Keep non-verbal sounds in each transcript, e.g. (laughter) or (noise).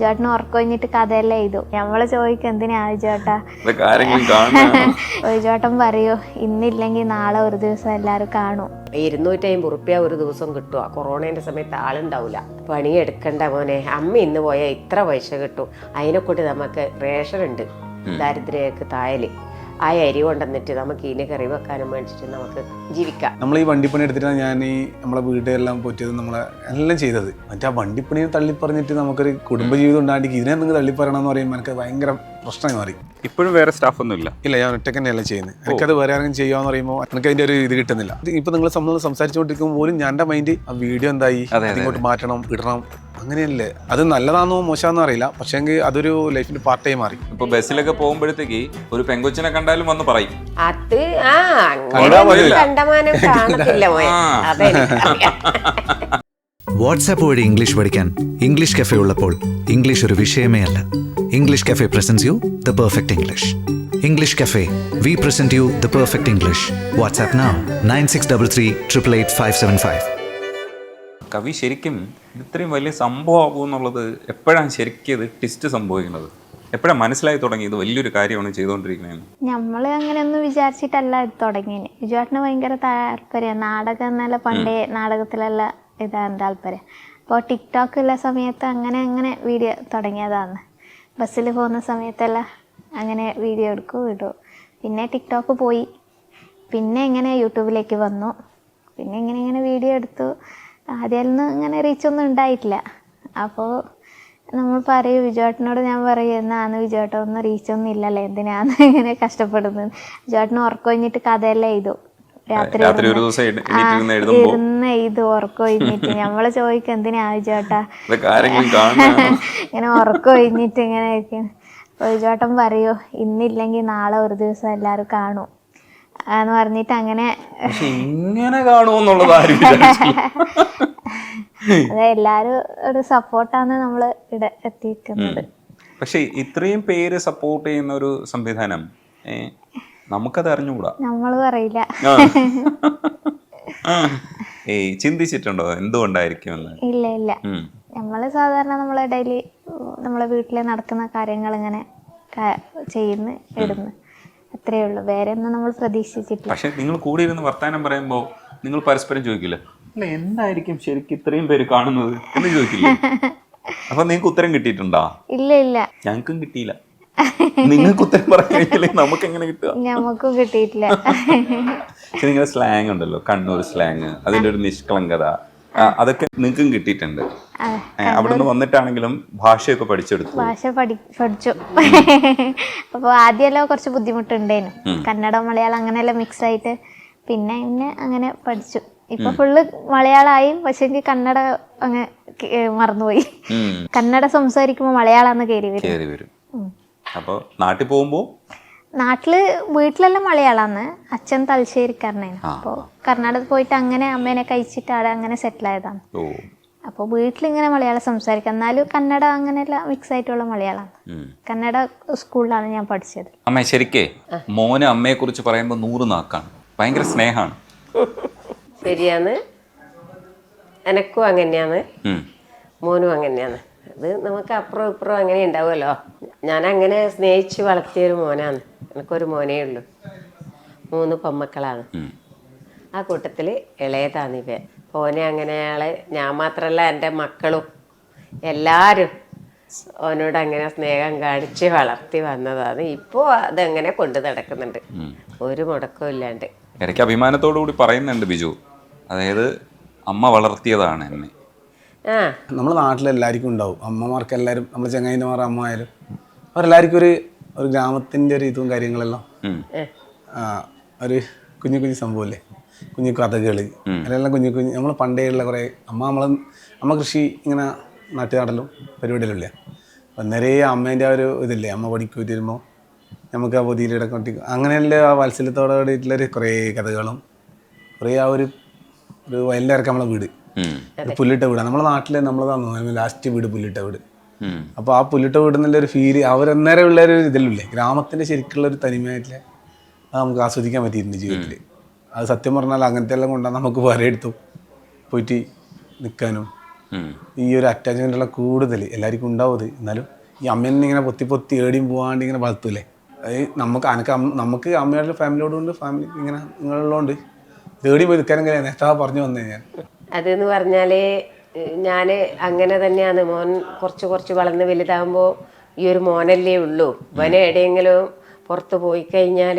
ചേട്ടന് ഉറക്കൊഴിഞ്ഞിട്ട് കഥയല്ല എഴുതും. നമ്മൾ ചോദിക്കും എന്തിനാ ചേട്ടാ? (laughs) ചേട്ടൻ പറയൂ ഇന്നില്ലെങ്കിൽ നാളെ ഒരു ദിവസം എല്ലാവരും കാണും. ഇരുന്നൂറ്റി അമ്പത് റുപ്യ ഒരു ദിവസം കിട്ടുക കൊറോണേന്റെ സമയത്ത് ആളുണ്ടാവില്ല പണി എടുക്കണ്ട മോനെ. അമ്മ ഇന്ന് പോയാൽ ഇത്ര പൈസ കിട്ടും. അതിനെക്കൊണ്ട് നമുക്ക് റേഷൻ ഉണ്ട് ദാരിദ്ര്യക്ക് തായൽ. ആ അരി കൊണ്ടുവന്നിട്ട് നമുക്ക് ഇതിനെ കറി വെക്കാനും മേടിച്ചിട്ട് നമുക്ക് ജീവിക്കാം. നമ്മൾ ഈ വണ്ടിപ്പണി എടുത്തിട്ടാണ് ഞാൻ ഈ നമ്മളെ വീട്ടിലെല്ലാം പൊറ്റിയത് നമ്മളെ എല്ലാം ചെയ്തത്. മറ്റേ ആ വണ്ടിപ്പണി തള്ളി പറഞ്ഞിട്ട് നമുക്കൊരു കുടുംബജീവിതം ഉണ്ടാക്കി ഇതിനെ നിങ്ങൾ തള്ളി പറയണമെന്ന് പറയുമ്പോൾ എനിക്ക് ഭയങ്കര പ്രശ്നമായി മാറി. ഇപ്പോഴും വേറെ സ്റ്റാഫ് ഒന്നും ഇല്ല. ഇല്ല ഞാൻ ഒറ്റയ്ക്ക് തന്നെയല്ല ചെയ്യുന്നത് എനിക്കത് വേറെ ആരെങ്കിലും ചെയ്യാന്ന് പറയുമ്പോൾ എനിക്ക് അതിന്റെ ഒരു ഇത് കിട്ടുന്നില്ല. ഇപ്പൊ നിങ്ങൾ നമ്മൾ സംസാരിച്ചുകൊണ്ടിരിക്കുമ്പോൾ പോലും ഞാൻ മൈൻഡ് ആ വീഡിയോ എന്തായി? അതിങ്ങോട്ട് ഇങ്ങോട്ട് മാറ്റണം ഇടണം അങ്ങനെയല്ലേ? അത് നല്ലതാണോ മോശമാണെന്നോ അറിയില്ല. പക്ഷേ അതൊരു ലൈഫിന്റെ പാർട്ടായി മാറി. ഇപ്പൊ ബസ്സിലൊക്കെ പോകുമ്പോഴത്തേക്ക് ഒരു പെങ്കൊച്ചിനെ കണ്ടാലും വന്ന് പറയും. അത് ആ. കണ്ടമാനം കാണത്തില്ല (laughs) വാട്സാപ്പ് വഴി ഇംഗ്ലീഷ് പഠിക്കാൻ ഇംഗ്ലീഷ് കഫേ ഉള്ളപ്പോൾ ഇംഗ്ലീഷ് ഒരു വിഷയമേ അല്ല. English cafe presents you the perfect English English cafe we present you the perfect English WhatsApp now nine six double three triple eight five seven five കവി ശരിക്കും ഇത്രയും വലിയ സംഭവമാകും എന്നുള്ളത് എപ്പോഴാണ് ശരിക്കും ഇത് ടിസ്റ്റ് സംഭവിക്കുന്നത്? എപ്പോഴാണ് മനസ്സിലായി തുടങ്ങിയത് വലിയൊരു കാര്യമാണ് ചെയ്തുകൊണ്ടിരിക്കുന്നത്? നമ്മൾ അങ്ങനെയൊന്നും വിചാരിച്ചിട്ടല്ല ഇത് തുടങ്ങിയത്. വിജുവേട്ടന് ഭയങ്കര താല്പര്യം നാടകം എന്നല്ല പണ്ടേ നാടകത്തിലെല്ലാം ഇതാണ് താല്പര്യം. അപ്പോൾ ടിക്ടോക്ക് ഉള്ള സമയത്ത് അങ്ങനെ അങ്ങനെ വീഡിയോ തുടങ്ങിയതാണ് ബസ്സിൽ പോകുന്ന സമയത്തെല്ലാം അങ്ങനെ വീഡിയോ എടുക്കും ഇടും. പിന്നെ ടിക്ടോക്ക് പോയി. പിന്നെ ഇങ്ങനെ യൂട്യൂബിലേക്ക് വന്നു. പിന്നെ ഇങ്ങനെ ഇങ്ങനെ വീഡിയോ എടുത്തു. ആദ്യമൊന്നും ഇങ്ങനെ റീച്ചൊന്നും ഉണ്ടായിട്ടില്ല. അപ്പോൾ നമ്മൾ പറയും വിജയേട്ടനോട് ഞാൻ പറയും എന്നാന്ന് വിജയേട്ടൻ ഒന്നും റീച്ചൊന്നും ഇല്ലല്ലോ. എന്തിനാന്ന്? (laughs) ഇങ്ങനെ കഷ്ടപ്പെടുന്നത്. വിജയേട്ടന് ഉറക്കൊഴിഞ്ഞിട്ട് കഥയെല്ലാം എഴുതും. രാത്രി ഒരു ദിവസം ഇരുന്ന് എഴുതും ഉറക്കൊഴിഞ്ഞിട്ട് നമ്മൾ ചോദിക്കും എന്തിനാ കാണുന്ന (laughs) ഇങ്ങനെ ഉറക്കൊഴിഞ്ഞിട്ട് ഇങ്ങനെ ഇരിക്കും. അപ്പോൾ വിജയേട്ടൻ പറയൂ ഇന്നില്ലെങ്കിൽ നാളെ ഒരു ദിവസം എല്ലാവരും കാണും. എന്ന് പറഞ്ഞിട്ട് അങ്ങനെ ഇങ്ങനെ കാണുമെന്നുള്ളത് (laughs) അതെ. എല്ലാരും ഒരു സപ്പോർട്ടാണ് നമ്മൾ ഇവിടെ എത്തിയിരിക്കുന്നത്. പക്ഷേ ഇത്രയും പേര് സപ്പോർട്ട് ചെയ്യുന്ന ഒരു സംവിധാനം നമുക്കത് അറിഞ്ഞുകൂടാ. നമ്മൾ പറയില്ല. ഏയ് ചിന്തിച്ചിട്ടുണ്ടോ എന്തുകൊണ്ടായിരിക്കുമെന്ന്? ഇല്ല ഇല്ല. നമ്മൾ നമ്മൾ സാധാരണ നമ്മളെ ഡെയിലി നമ്മളെ വീട്ടിൽ നടക്കുന്ന കാര്യങ്ങൾ ഇങ്ങനെ ചെയ്യുന്നു ഇടുന്നു. അത്രേ ഉള്ളൂ. വേറെ ഒന്നും നമ്മൾ പ്രതീക്ഷിച്ചിട്ടില്ല. പക്ഷെ നിങ്ങൾ കൂടി ഇരുന്ന് വർത്താനം പറയുമ്പോൾ നിങ്ങൾ പരസ്പരം ചോദിക്കില്ല? അല്ല എന്തായിരിക്കും ശരിക്കും ഇത്രയും പേര് കാണുന്നത്? എന്ന് ചോദിക്കില്ല? (laughs) അപ്പൊ നിങ്ങൾക്ക് ഉത്തരം കിട്ടിയിട്ടുണ്ടാ? ഇല്ല ഇല്ല. ഞങ്ങൾക്കും കിട്ടിയില്ല. നിങ്ങൾക്ക് ഉത്തരം പറയാൻ നമുക്ക് എങ്ങനെ കിട്ടുക? നമുക്കും കിട്ടിയിട്ടില്ല. പക്ഷെ നിങ്ങളുടെ സ്ലാങ് ഉണ്ടല്ലോ. കണ്ണൂർ സ്ലാങ് അതിന്റെ ഒരു നിഷ്കളങ്കത. അതൊക്കെ നിങ്ങൾക്കും കിട്ടിയിട്ടുണ്ട്. അവിടെ നിന്ന് അവിടുന്ന് വന്നിട്ടാണെങ്കിലും ഭാഷയൊക്കെ പഠിച്ചെടുത്തു. ഭാഷ പഠി പഠിച്ചു. അപ്പോൾ ആദ്യമല്ലോ കുറച്ച് ബുദ്ധിമുട്ടുണ്ടേനു കന്നഡ മലയാളം അങ്ങനെയെല്ലാം മിക്സ് ആയിട്ട് പിന്നെ പിന്നെ അങ്ങനെ പഠിച്ചു. ഇപ്പൊ ഫുള്ള് മലയാളമായി പക്ഷെ എനിക്ക് കന്നഡ അങ്ങ് മറന്നുപോയി. കന്നഡ സംസാരിക്കുമ്പോൾ മലയാളം കയറി വരും. കയറി വരും അപ്പൊ നാട്ടിൽ പോകുമ്പോ? നാട്ടിൽ വീട്ടിലെല്ലാം മലയാളാന്ന്. അച്ഛൻ തലശ്ശേരിക്കാരനാണ്. അപ്പോൾ കർണാടകത്തിൽ പോയിട്ട് അങ്ങനെ അമ്മേനെ കഴിച്ചിട്ട് അവിടെ അങ്ങനെ സെറ്റിൽ ആയതാണ്. അപ്പൊ അപ്പോൾ വീട്ടിലിങ്ങനെ മലയാളം സംസാരിക്കാം. എന്നാലും കന്നഡ അങ്ങനെയെല്ലാം മിക്സ് ആയിട്ടുള്ള മലയാളമാണ് കന്നഡ സ്കൂളിലാണ് ഞാൻ പഠിച്ചത്. അമ്മേ ശരിക്കേ മോനെ അമ്മയെ കുറിച്ച് പറയുമ്പോൾ നൂറ് നാക്കാണ്. ഭയങ്കര സ്നേഹാണ്. ശരിയാണ്. എനക്കും അങ്ങനെയാണ്. മോനും അങ്ങനെയാണ്. അത് നമുക്ക് അപ്പുറം ഇപ്പുറം അങ്ങനെ ഉണ്ടാവുമല്ലോ. ഞാൻ അങ്ങനെ സ്നേഹിച്ച് വളർത്തിയൊരു മോനാണ്. എനിക്കൊരു മോനേ ഉള്ളൂ. മൂന്ന് പൊമ്മക്കളാണ്. ആ കൂട്ടത്തിൽ ഇളയതാണ് ഇവ. ഓനെ അങ്ങനെ അയാൾ ഞാൻ മാത്രമല്ല എന്റെ മക്കളും എല്ലാവരും ഓനോട് അങ്ങനെ സ്നേഹം കാണിച്ച് വളർത്തി വന്നതാണ്. ഇപ്പോൾ അതങ്ങനെ കൊണ്ടു നടക്കുന്നുണ്ട്. ഒരു മുടക്കവും ഇല്ലാണ്ട്. ഇടയ്ക്ക് അഭിമാനത്തോടു കൂടി പറയുന്നുണ്ട് ബിജു. അതായത് അമ്മ വളർത്തിയതാണ് എന്നെ. ആ. നമ്മുടെ നാട്ടിലെല്ലാവർക്കും ഉണ്ടാവും. അമ്മമാർക്ക് എല്ലാവരും നമ്മൾ ചങ്ങായിമാർ അമ്മ ആയാലും അവരെല്ലാവർക്കും ഒരു ഒരു ഗ്രാമത്തിന്റെ ഒരു ഇതും കാര്യങ്ങളെല്ലാം. ആ, ഒരു കുഞ്ഞു കുഞ്ഞു സംഭവമല്ലേ കുഞ്ഞു കഥകൾ അതിലെല്ലാം കുഞ്ഞു കുഞ്ഞു നമ്മൾ പണ്ടേയുള്ള ഉള്ള കുറേ അമ്മ നമ്മൾ അമ്മ കൃഷി ഇങ്ങനെ നാട്ടു നടലും പരിപാടിയിലില്ലേ അപ്പം നിറയെ അമ്മേന്റെ ആ ഒരു ഇതില്ലേ? അമ്മ പഠിക്കൂറ്റി വരുമ്പോൾ നമുക്ക് ആ പൊതിയിലിടെ കൊട്ടി അങ്ങനെയുള്ള ആ വാത്സല്യത്തോടെ കൂടിയിട്ടുള്ളൊരു കുറേ കഥകളും കുറേ ആ ഒരു ഒരു വയലിന്റെ ഇറക്കം നമ്മളെ വീട്. പുല്ലിട്ട വീടാണ് നമ്മളെ നാട്ടിൽ നമ്മൾ തന്നു ലാസ്റ്റ് വീട് പുല്ലിട്ട വീട്. അപ്പോൾ ആ പുല്ലിട്ട വീടുന്നുള്ള ഒരു ഫീൽ അവരന്നേരം ഉള്ള ഒരു ഇതിലില്ലേ? ഗ്രാമത്തിന്റെ ശരിക്കുള്ള ഒരു തനിമയായിട്ടില്ല അത് നമുക്ക് ആസ്വദിക്കാൻ പറ്റിയിട്ടുണ്ട് ജീവിതത്തിൽ അത് സത്യം പറഞ്ഞാൽ അങ്ങനത്തെ എല്ലാം കൊണ്ടാണ് നമുക്ക് വേറെ എടുത്തു പോയിട്ട് നിൽക്കാനും. ഈ ഒരു അറ്റാച്ച്മെന്റ് ഉള്ള കൂടുതൽ എല്ലാവർക്കും ഉണ്ടാവും ഇത് എന്നാലും ഈ അമ്മേനെ ഇങ്ങനെ പൊത്തി പൊത്തി ഏടിയും പോകാണ്ട് ഇങ്ങനെ വളർത്തൂലേ അത് നമുക്ക് അനക്ക് നമുക്ക് അമ്മയുടെ ഫാമിലിയോട് കൊണ്ട് ഫാമിലി ഇങ്ങനെ നിങ്ങളുള്ളതുകൊണ്ട് തേടി പോയി നിൽക്കാനും കഴിയാൻ നേരത്തെ പറഞ്ഞു വന്നേ ഞാൻ. അതെന്ന് പറഞ്ഞാൽ ഞാൻ അങ്ങനെ തന്നെയാണ്. മോൻ കുറച്ച് കുറച്ച് വളർന്ന് വലുതാകുമ്പോൾ ഈ ഒരു മോനല്ലേ ഉള്ളൂ. ഇവനെ എവിടെയെങ്കിലും പുറത്ത് പോയി കഴിഞ്ഞാൽ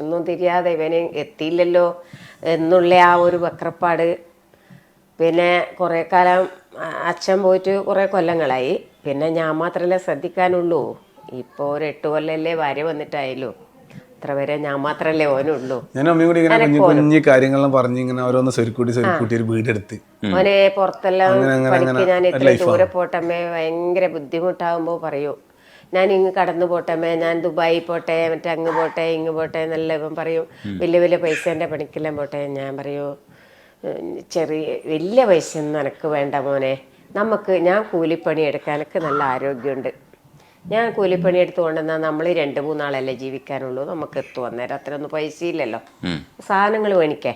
ഒന്നും തിരിയാതെ ഇവനെ എത്തിയില്ലല്ലോ എന്നുള്ള ആ ഒരു വക്രപ്പാട്. പിന്നെ കുറേ കാലം അച്ഛൻ പോയിട്ട് കുറേ കൊല്ലങ്ങളായി. പിന്നെ ഞാൻ മാത്രമല്ലേ ശ്രദ്ധിക്കാനുള്ളൂ. ഇപ്പോൾ ഒരു എട്ട് കൊല്ലല്ലേ ഭാര്യ വന്നിട്ടായല്ലോ അത്ര വരെ ഞാൻ മാത്രല്ലേ ഓനുള്ളൂ. ഞാൻ അമ്മയും കൂടി ഇങ്ങനെ കുഞ്ഞു കുഞ്ഞു കാര്യങ്ങളെല്ലാം പറഞ്ഞ് ഇങ്ങനെ ഓരോന്ന് സ്വരുക്കൂട്ടി സ്വരുക്കൂട്ടി ഒരു വീടെടുത്ത്. മോനെ പുറത്തെല്ലാം ഞാൻ ഇത്ര ദൂരെ പോട്ടമ്മേ ഭയങ്കര ബുദ്ധിമുട്ടാകുമ്പോൾ പറയൂ. ഞാൻ ഇങ്ങ് കടന്നു പോട്ടമ്മേ ഞാൻ ദുബായി പോട്ടെ മറ്റേ അങ്ങ് പോട്ടെ ഇങ്ങ് പോട്ടെ നല്ല ഇപ്പം പറയും. വലിയ വലിയ പൈസേന്റെ പണിക്കെല്ലാം പോട്ടെ ഞാൻ പറയൂ. ചെറിയ വലിയ പൈസ ഒന്നും എനക്ക് വേണ്ട മോനെ. നമുക്ക് ഞാൻ കൂലിപ്പണി എടുക്കാനൊക്കെ നല്ല ആരോഗ്യമുണ്ട്. ഞാൻ കൂലിപ്പണി എടുത്ത് കൊണ്ടുവന്നാൽ നമ്മൾ രണ്ട് മൂന്നാളല്ലേ ജീവിക്കാനുള്ളൂ. നമുക്ക് എത്തും. അന്നേരം അത്രയൊന്നും പൈസ ഇല്ലല്ലോ സാധനങ്ങൾ മേടിക്കേ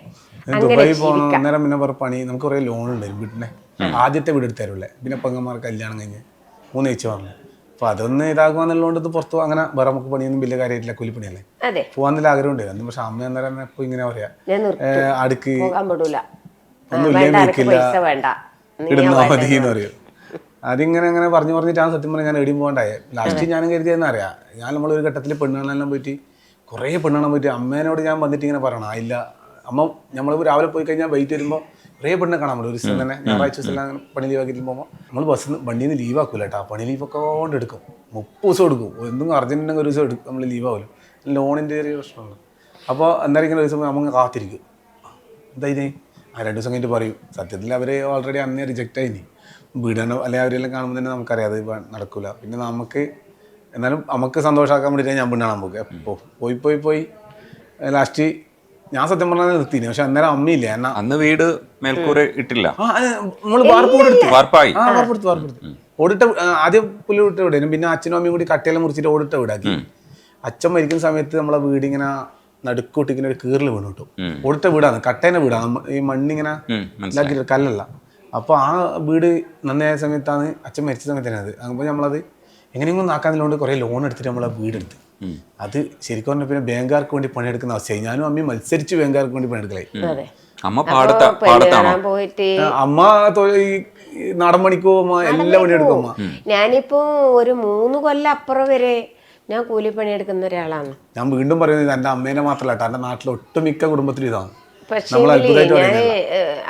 അങ്ങനെ ദുബായി പോകണം ജീവിക്കാം. അന്നേരം പിന്നെ പറ പണി. നമുക്ക് കുറേ ലോൺ ഉണ്ട് വീട്ടിനെ. ആദ്യത്തെ വീട് എടുത്തരുള്ളേ പിന്നെ പെങ്ങന്മാർ കല്യാണം കഴിഞ്ഞ് മൂന്ന് ചേച്ചി പറഞ്ഞു അപ്പോൾ അതൊന്ന് ഇതാകുവാന്നുള്ളതുകൊണ്ട് ഇത് പുറത്തു അങ്ങനെ വേറെ നമുക്ക് പണിയൊന്നും വലിയ കാര്യമായിട്ടില്ല. കൂലിപ്പണിയല്ലേ? അതെ. പോകാന്നുള്ള ആഗ്രഹം ഉണ്ടായിരുന്നു പക്ഷെ അമ്മ അന്നേരം ഇപ്പൊ ഇങ്ങനെ പറയാ. അടുക്ക് ഒന്നും വേണ്ട ഇല്ലേ എനിക്ക് വേണ്ട. നീ ഇടുന്നാ മതി എന്ന് പറയും. അതിങ്ങനെ അങ്ങനെ പറഞ്ഞു പറഞ്ഞിട്ടാണ് സത്യം പറഞ്ഞാൽ ഞാൻ എടിയും പോകണ്ടായേ. ലാസ്റ്റ് ഞാനും കരുതിയെന്ന് അറിയാം? ഞാൻ നമ്മളൊരു ഘട്ടത്തിൽ പെണ്ണുകളെല്ലാം പോയിട്ട് കുറേ പെണ്ണുകളെ പോയിട്ട് അമ്മേനോട് ഞാൻ വന്നിട്ട് ഇങ്ങനെ പറയണം. ഇല്ല. അമ്മ നമ്മൾ രാവിലെ പോയി കഴിഞ്ഞാൽ വൈകിട്ട് വരുമ്പോൾ കുറേ പെണ്ണെ കാണാൻ പറ്റും ഒരു ദിവസം തന്നെ ഞായറാഴ്ച ദിവസം എല്ലാം പണി ലീവാക്കിയിട്ട് പോകുമ്പോൾ നമ്മൾ ബസ്സിൽ നിന്ന് വണ്ടിയിൽ നിന്ന് ലീവ് ആക്കൂല കേട്ടോ പണി ലീവൊക്കെ കൊണ്ട് എടുക്കും. മുപ്പത് ദിവസം എടുക്കും. എന്തെങ്കിലും അർജന്റിനെ ഒരു ദിവസം എടുക്കും. നമ്മൾ ലീവ് ആവില്ല ലോണിന്റെ ചെറിയ പ്രശ്നമാണ് അപ്പോൾ എന്തായാലും ഇങ്ങനെ ഒരു ദിവസം നമ്മൾ കാത്തിരിക്കും. എന്താ ആ രണ്ട് ദിവസം കഴിഞ്ഞിട്ട് പറയും. സത്യത്തിൽ അവർ ഓൾറെഡി അന്നേ റിജക്റ്റ് ആയിനി. വീടാനോ അല്ലെങ്കിൽ അവരെല്ലാം കാണുമ്പോൾ തന്നെ നമുക്കറിയാം അത് നടക്കില്ല നടക്കൂല. പിന്നെ നമുക്ക് എന്നാലും നമുക്ക് സന്തോഷമാക്കാൻ വേണ്ടിയിട്ട് ഞാൻ പെണ്ണാണ് നമുക്ക് എപ്പോൾ പോയി പോയി പോയി. ലാസ്റ്റ് ഞാൻ സത്യം പറഞ്ഞാൽ നിർത്തിന് പക്ഷെ അന്നേരം അമ്മയില്ല? എന്നാ അന്ന് വീട് മേൽക്കൂര ഇട്ടില്ല. എടുത്തു. വാർപ്പായി. ആ വാർപ്പെടുത്തു വാർപ്പെടുത്തു ഓടിട്ട ആദ്യം പുല്ല് വിട്ട വീടായിരുന്നു പിന്നെ അച്ഛനും അമ്മയും കൂടി കട്ടയെല്ലാം മുറിച്ചിട്ട് ഓടിട്ട വീടാക്കി. അച്ഛൻ മരിക്കുന്ന സമയത്ത് നമ്മളെ വീട് ഇങ്ങനെ നടുക്കൂട്ടിങ്ങനെ ഒരു കീറിൽ വീണ് കിട്ടും. ഓടിട്ട വീടാണ്. കട്ടേനെ വീടാണ്. ഈ മണ്ണിങ്ങനെ ഇതാക്കിയിട്ട് കല്ലല്ല. അപ്പോൾ ആ വീട് നന്നായ സമയത്താണ് അച്ഛൻ മരിച്ച സമയത്താണ് അത്. അപ്പോൾ നമ്മളത് എങ്ങനെയെങ്കിലും നാക്കാന്നുള്ളതുകൊണ്ട് കുറേ ലോൺ എടുത്തിട്ട് നമ്മൾ ആ വീടെടുത്ത് അത് ശരിക്കും പറഞ്ഞാൽ പിന്നെ ബാങ്കുകാർക്ക് വേണ്ടി പണിയെടുക്കുന്ന അവസ്ഥയായി. ഞാനും അമ്മയും മത്സരിച്ച് ബാങ്കുകാർക്ക് വേണ്ടി പണിയെടുക്കലായി. അമ്മ പാടത്ത അമ്മ ഈ നാടൻ പണിക്ക് പോകുമ്പോ എല്ലാ പണിയെടുക്കും അമ്മ. ഞാനിപ്പോ ഒരു മൂന്ന് കൊല്ലം അപ്പുറം വരെ ഞാൻ കൂലിപ്പണി എടുക്കുന്ന ഒരാളാണ്. ഞാൻ വീണ്ടും പറയുന്നത് എന്റെ അമ്മേനെ മാത്രമല്ല കേട്ടോ. എന്റെ നാട്ടിലെ ഒട്ടുമിക്ക കുടുംബത്തിലും ഇതാണ്. പക്ഷേ ഞാൻ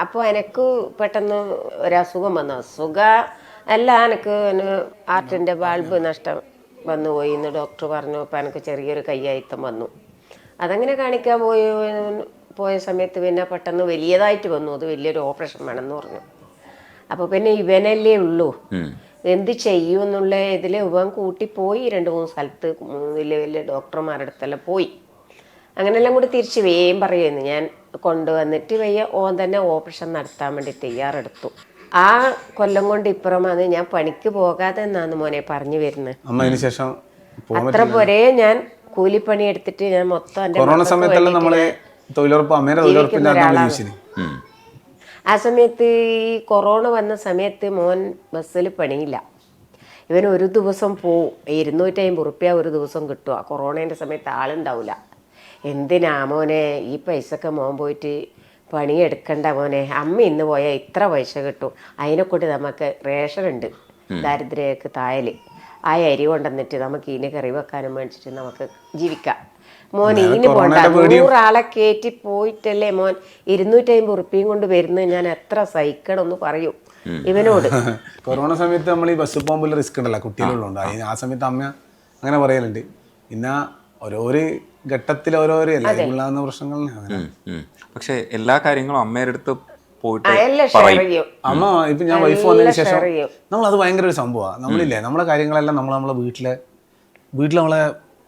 അപ്പോൾ എനിക്ക് പെട്ടെന്ന് ഒരസുഖം വന്നു. അസുഖ അല്ല എനിക്ക് ആർട്ടിന്റെ ബൾബ് നഷ്ടം വന്നു പോയി എന്ന് ഡോക്ടർ പറഞ്ഞു. അപ്പം എനിക്ക് ചെറിയൊരു കയ്യായിത്തം വന്നു. അതങ്ങനെ കാണിക്കാൻ പോയി പോയ സമയത്ത് പിന്നെ പെട്ടെന്ന് വലിയതായിട്ട് വന്നു. അത് വലിയൊരു ഓപ്പറേഷൻ വേണമെന്ന് പറഞ്ഞു. അപ്പോൾ പിന്നെ ഇവനല്ലേ ഉള്ളൂ. എന്ത് ചെയ്യുമെന്നുള്ള ഇതിൽ ഇവൻ കൂട്ടി പോയി രണ്ട് മൂന്ന് സ്ഥലത്ത് വലിയ വലിയ ഡോക്ടർമാരുടെ അടുത്തെല്ലാം പോയി. അങ്ങനെല്ലാം കൂടി തിരിച്ച് വേഗം പറയുന്നു ഞാൻ കൊണ്ടുവന്നിട്ട് വയ്യ ഓൻ തന്നെ ഓപ്പറേഷൻ നടത്താൻ വേണ്ടി തയ്യാറെടുത്തു. ആ കൊല്ലം കൊണ്ട് ഇപ്പുറമാണ് ഞാൻ പണിക്ക് പോകാതെ എന്നാണ് മോനെ പറഞ്ഞു വരുന്നത്. ശേഷം അത്ര പോരെ ഞാൻ കൂലിപ്പണി എടുത്തിട്ട് ഞാൻ മൊത്തം കൊറോണ സമയത്തെല്ലാം നമ്മൾ തൊഴിലുറപ്പ് തൊഴിലുറപ്പിന്റെ ആ സമയത്ത് ഈ കൊറോണ വന്ന സമയത്ത് മോൻ ബസ്സിൽ പണിയില്ല. ഇവൻ ഒരു ദിവസം പോവും. ഇരുന്നൂറ്റി അമ്പത് റുപ്യ ഒരു ദിവസം കിട്ടുക കൊറോണേന്റെ സമയത്ത് ആളുണ്ടാവില്ല എന്തിനാ മോനെ? ഈ പൈസക്ക് മോൻ പോയിട്ട് പണിയെടുക്കണ്ട മോനെ. അമ്മ ഇന്ന് പോയാൽ ഇത്ര പൈസ കിട്ടും. അതിനെക്കൊണ്ട് നമുക്ക് റേഷൻ ഉണ്ട് ദാരിദ്ര്യക്ക് തായൽ. ആ അരി കൊണ്ടുവന്നിട്ട് നമുക്ക് ഇനി കറി വെക്കാനും മേടിച്ചിട്ട് നമുക്ക് ജീവിക്കാം. മോൻ ഇനി പോണ്ട. നൂറാളെ കയറ്റി പോയിട്ടല്ലേ മോൻ? ഇരുന്നൂറ്റമ്പത് ഉറുപ്പിയും കൊണ്ട് വരുന്നത് ഞാൻ എത്ര സഹിക്കണം എന്ന് പറയൂ ഇവനോട്. (laughs) കൊറോണ സമയത്ത് നമ്മൾ ഈ ബസ് പോകുമ്പോൾ റിസ്ക് ഉണ്ടല്ലോ കുട്ടികളുണ്ട്. ആ സമയത്ത് അമ്മ അങ്ങനെ പറയലുണ്ട്. പിന്നെ ഓരോരോ ഘട്ടത്തിൽ ഓരോരോ അല്ലേ? ഉം. പക്ഷെ എല്ലാ കാര്യങ്ങളും അമ്മയുടെ അടുത്ത് പോയിട്ട് അമ്മ ഇപ്പൊ ഞാൻ വൈഫ് വന്നതിന് ശേഷം നമ്മൾ അത് ഭയങ്കര ഒരു സംഭവമാണ് നമ്മളില്ലേ നമ്മളെ കാര്യങ്ങളെല്ലാം നമ്മൾ നമ്മളെ വീട്ടിലെ വീട്ടിൽ നമ്മളെ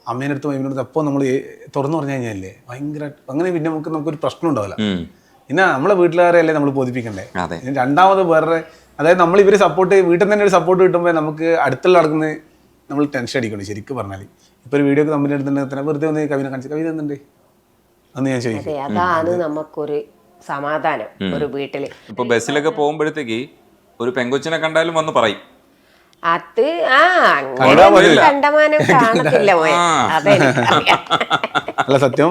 അമ്മേന്റെ അടുത്ത് വൈഫിന്റെ അടുത്ത് എപ്പോൾ നമ്മൾ തുറന്നു പറഞ്ഞു കഴിഞ്ഞാലേ ഭയങ്കര അങ്ങനെ പിന്നെ നമുക്ക് നമുക്കൊരു പ്രശ്നം ഉണ്ടാവില്ല. പിന്നെ നമ്മളെ വീട്ടിലുകാരെയല്ലേ നമ്മൾ ബോധിപ്പിക്കണ്ടേ? രണ്ടാമത് വേറെ അതായത് നമ്മൾ ഇവർ സപ്പോർട്ട് വീട്ടിൽ തന്നെ ഒരു സപ്പോർട്ട് കിട്ടുമ്പോൾ നമുക്ക് അടുത്തുള്ള നടക്കുന്ന നമ്മൾ ടെൻഷൻ അടിക്കണം ശരിക്കും പറഞ്ഞാൽ ഇപ്പൊ ഒരു വീഡിയോ കമ്പനി തമ്മിൽ എടുത്തിട്ടുണ്ടെങ്കിൽ തന്നെ വെറുതെ ഒന്ന് കവിനെ കാണിച്ചു കവിത എന്തുണ്ട്? അന്ന് ഞാൻ ചോദിച്ചു അതെ അതാണ് നമുക്കൊരു സമാധാനം ഒരു വീട്ടിൽ. ഇപ്പൊ ബസ്സിലൊക്കെ പോകുമ്പോഴത്തേക്ക് ഒരു പെങ്കൊച്ചിനെ കണ്ടാലും വന്ന് പറയും. അത് ആ അങ്ങനെ കണ്ടമാനം കാണത്തില്ല മോയെ ആ. അതെനിക്കറിയാം. അല്ല സത്യം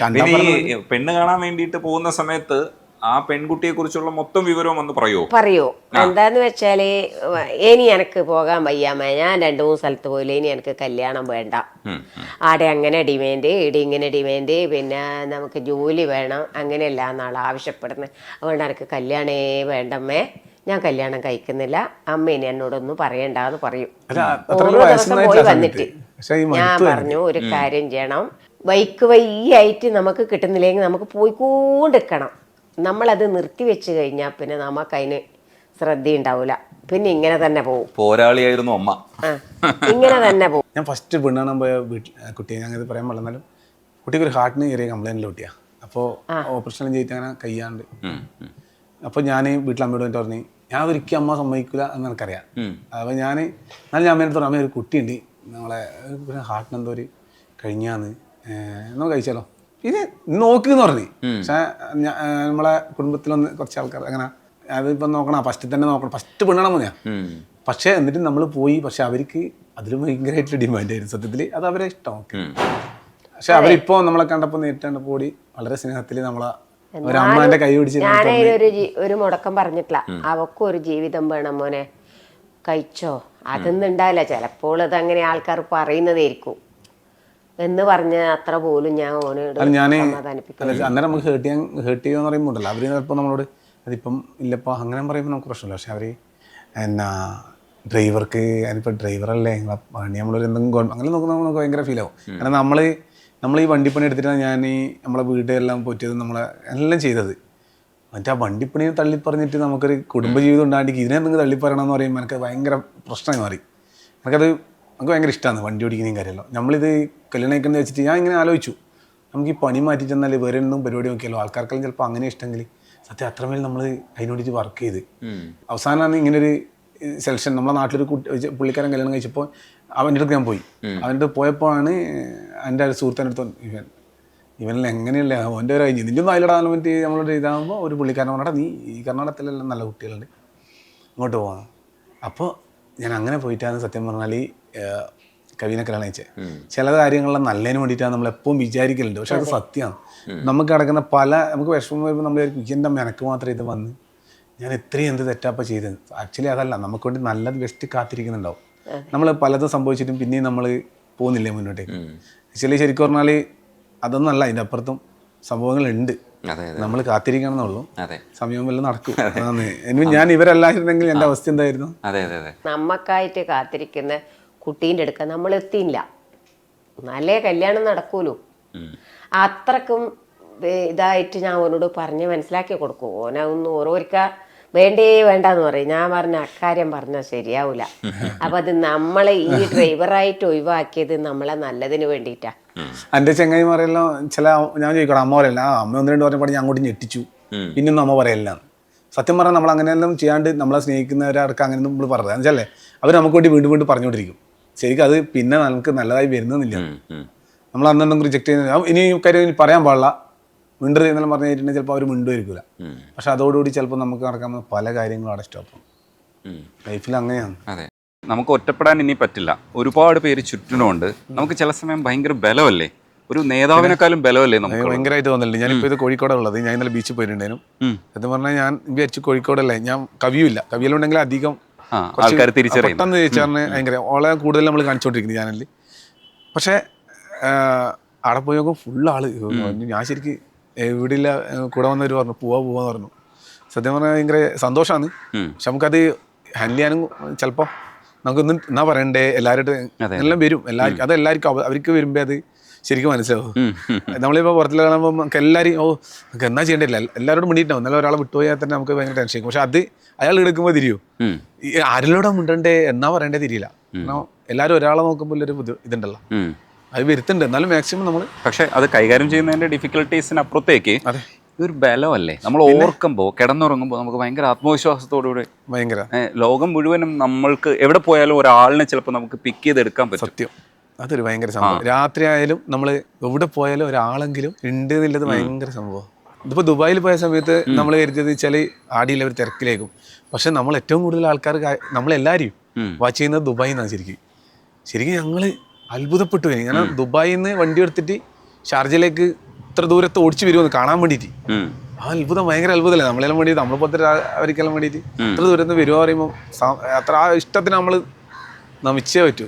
പിന്നെ ഈ പെണ്ണ് കാണാൻ വേണ്ടിയിട്ട് പോകുന്ന സമയത്ത് ആ പെൺകുട്ടിയെ കുറിച്ചുള്ള മൊത്തം വിവരവും ഒന്ന് പറയോ? പറയൂ. എന്താന്ന് വെച്ചാൽ ഇനി എനിക്ക് പോകാൻ വയ്യാമ ഞാൻ രണ്ടു മൂന്ന് സ്ഥലത്ത് പോയില്ല ഇനി എനിക്ക് കല്യാണം വേണ്ട. ആടെ അങ്ങനെ ഡിമാൻഡ് ഇവിടെ ഇങ്ങനെ ഡിമാൻഡ് പിന്നെ നമുക്ക് ജോലി വേണം അങ്ങനെയല്ല എന്നാണ് ആവശ്യപ്പെടുന്നത്. അതുകൊണ്ട് എനിക്ക് കല്യാണേ വേണ്ടമ്മേ. ഞാൻ കല്യാണം കഴിക്കുന്നില്ല. അമ്മ ഇനി എന്നോടൊന്നും പറയണ്ടെന്ന് പറയും. അത്ര ഓരോ ദിവസം പോയി വന്നിട്ട്. ഞാൻ പറഞ്ഞു ഒരു കാര്യം ചെയ്യണം. വൈക്ക് വയ്യായിട്ട് നമുക്ക് കിട്ടുന്നില്ലെങ്കിൽ നമുക്ക് പോയിക്കൊണ്ടിരിക്കണം. നമ്മളത് നിർത്തി വെച്ച് കഴിഞ്ഞാൽ പിന്നെ നമുക്ക് അതിന് ശ്രദ്ധയുണ്ടാവില്ല പിന്നെ ഇങ്ങനെ തന്നെ പോകും പോരാളിയായിരുന്നു അമ്മ. ഇങ്ങനെ തന്നെ പോകും ഞാൻ ഫസ്റ്റ് പെണ്ണാണ് പോയ വീട്ടിൽ കുട്ടിയെ. ഞാൻ ഇത് പറയാൻ പാടില്ലെന്നാലും കുട്ടിക്ക് ഒരു ഹാർട്ടിന് ചെറിയ കംപ്ലൈന്റിൽ കുട്ടിയാ. അപ്പോൾ ഓപ്പറേഷൻ ചെയ്തിട്ട് അങ്ങനെ കയ്യാണ്ട്. അപ്പോൾ ഞാൻ വീട്ടിൽ അമ്മയോട് വന്നിട്ട് പറഞ്ഞു ഞാൻ ഒരിക്കലും അമ്മ സമ്മതിക്കില്ല എന്ന് എനിക്കറിയാം. അപ്പോൾ ഞാൻ എന്നാലും ഞാൻ അമ്മേനെ പറഞ്ഞു അമ്മ ഒരു കുട്ടിയുണ്ട്. നമ്മളെ ഒരു ഹാർട്ടിന് എന്തോ ഒരു കഴിഞ്ഞാന്ന്. എന്നോ കഴിച്ചാലോ? ഇത് നോക്ക് എന്ന് പറഞ്ഞു പക്ഷേ നമ്മളെ കുടുംബത്തിലൊന്ന് കുറച്ച് ആൾക്കാർ അങ്ങനെ അതിപ്പം നോക്കണം ഫസ്റ്റ് തന്നെ നോക്കണം. ഫസ്റ്റ് പെണ്ണണം ഞാൻ. പക്ഷേ എന്നിട്ട് നമ്മൾ പോയി പക്ഷെ അവർക്ക് അതിൽ ഭയങ്കരമായിട്ട് ഡിമാൻഡ് ആയിരുന്നു. സത്യത്തിൽ അത് അവരെ ഇഷ്ടം. പക്ഷെ അവരിപ്പോ നമ്മളെ കണ്ടപ്പോൾ നേരിട്ട് പോടി വളരെ സ്നേഹത്തിൽ നമ്മളെ ഒരു അമ്മാന്റെ കൈ പിടിച്ച് ഞാനതിനൊരു ജീ- ഒരു മുടക്കം പറഞ്ഞിട്ടില്ല. അവക്കും ഒരു ജീവിതം വേണം മോനെ. കഴിച്ചോ. അതൊന്നും ഉണ്ടാവില്ല. ചിലപ്പോൾ അതങ്ങനെ ആൾക്കാർ പറയുന്നതായിരിക്കും. എന്ന് പറഞ്ഞ അത്ര പോലും ഞാൻ ഓനോട് അല്ല ഞാൻ അന്നേരം നമുക്ക് ഹേർട്ട് ചെയ്യാൻ ഹേർട്ട് ചെയ്യുമെന്ന് ഉണ്ടല്ലോ. അവർ ചിലപ്പോൾ നമ്മളോട് അതിപ്പം ഇല്ലപ്പോൾ അങ്ങനെ പറയുമ്പോൾ നമുക്ക് പ്രശ്നമില്ല. പക്ഷെ അവർ എന്നാ ഡ്രൈവർക്ക് അതിപ്പോ ഡ്രൈവറല്ലേ? അല്ലേ പണി നമ്മളൊരു എന്തെങ്കിലും അങ്ങനെ നോക്കുമ്പോൾ നമുക്ക് ഭയങ്കര ഫീൽ ആവും. കാരണം നമ്മൾ നമ്മൾ ഈ വണ്ടിപ്പണി എടുത്തിട്ടാണ് ഞാൻ ഈ നമ്മളെ വീടെല്ലാം പൊറ്റിയത് നമ്മളെ എല്ലാം ചെയ്തത്. മറ്റേ ആ വണ്ടിപ്പണിയെ തള്ളിപ്പറഞ്ഞിട്ട് നമുക്കൊരു കുടുംബജീവിതം ഉണ്ടാകേണ്ടി ഇതിനെ എന്തെങ്കിലും തള്ളി പറയണമെന്ന് പറയുമ്പോൾ എനിക്ക് ഭയങ്കര പ്രശ്നമായി മാറി. എനിക്കത് നമുക്ക് ഭയങ്കര ഇഷ്ടമാണ് വണ്ടി ഓടിക്കുന്ന കാര്യമല്ലോ. നമ്മളിത് കല്യാണം കഴിക്കുന്നത് വെച്ചിട്ട് ഞാൻ ഇങ്ങനെ ആലോചിച്ചു. നമുക്ക് ഈ പണി മാറ്റി ചെന്നാൽ വേറെ ഒന്നും പരിപാടി നോക്കിയല്ലോ ആൾക്കാർക്കെല്ലാം ചിലപ്പോൾ അങ്ങനെ ഇഷ്ടമെങ്കിൽ സത്യം അത്രമേൽ നമ്മൾ അതിനോടിച്ച് വർക്ക് ചെയ്ത്. അവസാനമാണ് ഇങ്ങനൊരു സെലക്ഷൻ നമ്മളെ നാട്ടിലൊരു കുട്ടി പുള്ളിക്കാരൻ കല്യാണം കഴിച്ചപ്പോൾ അവന്റെ അടുത്ത് ഞാൻ പോയി. അവന്റെ അടുത്ത് പോയപ്പോഴാണ് എന്റെ ഒരു സുഹൃത്തിന്റെ അടുത്ത് ഇവൻ ഇവനിൽ എങ്ങനെയല്ല? അവന്റെ ഒരു കഴിഞ്ഞു നിന്റെ ഒന്നും അതിലിടാൻ പറ്റി നമ്മളോട് ഇതാകുമ്പോൾ ഒരു പുള്ളിക്കാരൻ പറഞ്ഞാൽ നീ ഈ കർണാടകത്തിലെല്ലാം നല്ല കുട്ടികളുണ്ട്. ഇങ്ങോട്ട് പോകാം അപ്പോൾ ഞാൻ അങ്ങനെ പോയിട്ടാണ് സത്യം പറഞ്ഞാൽ ഈ കവിനെ കല്യാണം ചില കാര്യങ്ങളിലെ നല്ലതിന് വേണ്ടിയിട്ടാണ് നമ്മൾ എപ്പോഴും വിചാരിക്കലുണ്ട്. പക്ഷെ അത് സത്യമാണ് നമുക്ക് കിടക്കുന്ന പല നമുക്ക് വിഷമം വരുമ്പോൾ നമ്മൾ എന്റെ മെനക്ക് മാത്രമേ ഇത് വന്ന്. ഞാൻ ഇത്രയും എന്ത് തെറ്റാപ്പ ചെയ്തത്? ആക്ച്വലി അതല്ല നമുക്ക് വേണ്ടി നല്ലത് വെസ്റ്റ് കാത്തിരിക്കുന്നുണ്ടാവും. നമ്മൾ പലതും സംഭവിച്ചിട്ടും പിന്നെയും നമ്മൾ പോകുന്നില്ലേ മുന്നോട്ടേക്ക്. ആക്ച്വലി ശരിക്കും പറഞ്ഞാൽ അതൊന്നും അല്ല അതിന്റെ അപ്പുറത്തും സംഭവങ്ങളുണ്ട്. ഉണ്ട് അതെ നമ്മൾ കാത്തിരിക്കണം എന്നുള്ളൂ അതെ. സമയം വല്ല നടക്കും. ഞാൻ ഇവരല്ലായിരുന്നെങ്കിൽ എന്റെ അവസ്ഥ എന്തായിരുന്നു? അതെ അതെ അതെ. നമ്മക്കായിട്ട് കാത്തിരിക്കുന്ന കുട്ടീന്റെ അടുക്ക നമ്മൾ എത്തിയില്ല. നല്ല കല്യാണം നടക്കൂലോ. അത്രക്കും ഇതായിട്ട് ഞാൻ ഓനോട് പറഞ്ഞ് മനസ്സിലാക്കി കൊടുക്കും. ഓനൊന്ന് ഓരോരിക്ക വേണ്ടേ വേണ്ടെന്ന് പറയും. ഞാൻ പറഞ്ഞ അക്കാര്യം പറഞ്ഞാൽ ശരിയാവൂല. അപ്പൊ അത് നമ്മളെ ഈ ഡ്രൈവറായിട്ട് ഒഴിവാക്കിയത് നമ്മളെ നല്ലതിന് വേണ്ടിയിട്ടാ. ചെങ്ങായി ചെങ്ങായിമാരെല്ലാം ചില ഞാൻ ചോദിക്കണം അമ്മ പറയല്ല ആ അമ്മ ഒന്ന് രണ്ട് പറഞ്ഞപ്പോൾ ഞാൻ അങ്ങോട്ട് ഞെട്ടിച്ചു. പിന്നൊന്നും അമ്മ പറയല്ല. സത്യം പറഞ്ഞാൽ നമ്മൾ അങ്ങനെയെല്ലാം ചെയ്യാണ്ട് നമ്മളെ സ്നേഹിക്കുന്നവരാർക്ക് അങ്ങനെ നമ്മൾ പറഞ്ഞത് വെച്ചാലേ അവർ നമുക്ക് വേണ്ടി വീണ്ടും വീണ്ടും പറഞ്ഞുകൊണ്ടിരിക്കും. ശരിക്കും അത് പിന്നെ നമുക്ക് നല്ലതായി വരുന്നില്ല. നമ്മൾ അന്നെന്തെങ്കിലും റിജക്ട് ചെയ്യുന്ന ആ, ഇനി കാര്യം പറയാൻ പാടില്ല. മിണ്ടർ എന്നെല്ലാം പറഞ്ഞു കഴിഞ്ഞിട്ടുണ്ടെങ്കിൽ ചിലപ്പോൾ അവർ മിണ്ടുമായിരിക്കില്ല. പക്ഷെ അതോടുകൂടി ചിലപ്പോൾ നമുക്ക് നടക്കാൻ പല കാര്യങ്ങളും അവിടെ സ്റ്റോപ്പ്. ലൈഫിൽ അങ്ങനെയാണ്. അതെ. നമുക്ക് ഒറ്റപ്പെടാൻ ഇനി പറ്റില്ല. ഒരുപാട് പേര് ചുറ്റിനുമുണ്ട് നമുക്ക് ചില സമയം ഭയങ്കര ബലമല്ലേ? ഒരു നേതാവിനെക്കാളും ബലമല്ലേ നമുക്ക് ഭയങ്കരമായിട്ട് തോന്നുന്നുണ്ട് ഞാനിപ്പോൾ ഇത് കോഴിക്കോടുള്ളത് ഉള്ളത്. ഞാൻ ഇന്നലെ ബീച്ചിൽ പോയിട്ടുണ്ടായിരുന്നു. എന്ന് പറഞ്ഞാൽ ഞാൻ വിചാരിച്ചു കോഴിക്കോടല്ലേ? ഞാൻ കവിയുമില്ല. കവിയിലുണ്ടെങ്കിൽ അധികം ആൾക്കാർ തിരിച്ചറിയും പെട്ടെന്ന് തിരിച്ചറിഞ്ഞ് ഭയങ്കര ഓളെ കൂടുതൽ നമ്മൾ കാണിച്ചുകൊണ്ടിരിക്കുന്നത് ചാനലിൽ പക്ഷേ അവിടെ പോയി നോക്കുമ്പോൾ ഫുൾ ആൾ. ഞാൻ ശരിക്ക് എവിടെയില്ല കൂടെ വന്നവർ പറഞ്ഞു പോവാ പോവാന്ന് പറഞ്ഞു. സത്യം പറഞ്ഞാൽ ഭയങ്കര സന്തോഷമാണ്. പക്ഷെ നമുക്കത് ഹാൻഡിൽ ചെയ്യാനും ചിലപ്പോൾ നമുക്കൊന്നും എന്നാ പറയണ്ടേ എല്ലാവരുടെ എല്ലാം വരും. എല്ലാവർക്കും അത് എല്ലാവർക്കും അവർക്ക് വരുമ്പോൾ അത് ശരിക്കും മനസ്സിലാവും. നമ്മളിപ്പോൾ പുറത്തിൽ കാണുമ്പോൾ നമുക്ക് എല്ലാവരും ഓ നമുക്ക് എന്നാ ചെയ്യേണ്ടില്ല എല്ലാവരോടും മിണ്ടിയിട്ടുണ്ടാവും. എന്നാലും ഒരാളെ വിട്ടുപോയാൽ തന്നെ നമുക്ക് ഭയങ്കര ടെൻഷൻ ആയിരിക്കും പക്ഷെ അത് അയാൾ എടുക്കുമ്പോൾ തിരിയും. ആരിലൂടെ മിണ്ടണ്ടേ എന്നാ പറയണ്ടേ തിരിയില്ല. കാരണം എല്ലാവരും ഒരാളെ നോക്കുമ്പോൾ ഒരു ബുദ്ധി ഇതുണ്ടല്ലോ. അത് വരുത്തുന്നുണ്ട്. എന്നാലും മാക്സിമം നമ്മൾ പക്ഷെ അത് കൈകാര്യം ചെയ്യുന്നതിന്റെ ഡിഫിക്കൽട്ടീസിന് അപ്പുറത്തേക്ക് അതെ ഒരു ബലമല്ലേ? നമ്മൾ ഓർക്കുമ്പോൾ കിടന്നുറങ്ങുമ്പോൾ നമുക്ക് ഭയങ്കര ആത്മവിശ്വാസത്തോടുകൂടി ഭയങ്കര. ലോകം മുഴുവനും നമ്മൾക്ക് എവിടെ പോയാലും ഒരാളിനെ ചിലപ്പോൾ നമുക്ക് പിക്ക് ചെയ്തെടുക്കാൻ പറ്റും. സത്യം. അതൊരു ഭയങ്കര സംഭവം. രാത്രി ആയാലും നമ്മൾ എവിടെ പോയാലും ഒരാളെങ്കിലും ഉണ്ട് എന്നുള്ളത് ഭയങ്കര സംഭവം. ഇതിപ്പോൾ ദുബായിൽ പോയ സമയത്ത് നമ്മൾ കരുതിയത് വെച്ചാൽ ആടിയിലെ ഒരു തിരക്കിലേക്കും. പക്ഷെ നമ്മൾ ഏറ്റവും കൂടുതൽ ആൾക്കാർ നമ്മളെല്ലാവരും വാച്ച് ചെയ്യുന്നത് ദുബായിൽ നിന്നാണ് ശരിക്കും. ശരിക്കും ഞങ്ങൾ അത്ഭുതപ്പെട്ടു പോയി. ഞാൻ ദുബായിൽ നിന്ന് വണ്ടി എടുത്തിട്ട് ഷാർജയിലേക്ക് ഇത്ര ദൂരത്ത് ഓടിച്ചു വരുമെന്ന് കാണാൻ വേണ്ടിയിട്ട്. ആ അത്ഭുതം ഭയങ്കര അത്ഭുതമല്ലേ നമ്മളെല്ലാം വേണ്ടിയിട്ട് നമ്മളെ പോലത്തെ അവർക്കെല്ലാം വേണ്ടിയിട്ട് ഇത്ര ദൂരത്ത് വരുമോ പറയുമ്പോൾ അത്ര ആ ഇഷ്ടത്തിന് നമ്മൾ നമിച്ചേ പറ്റൂ.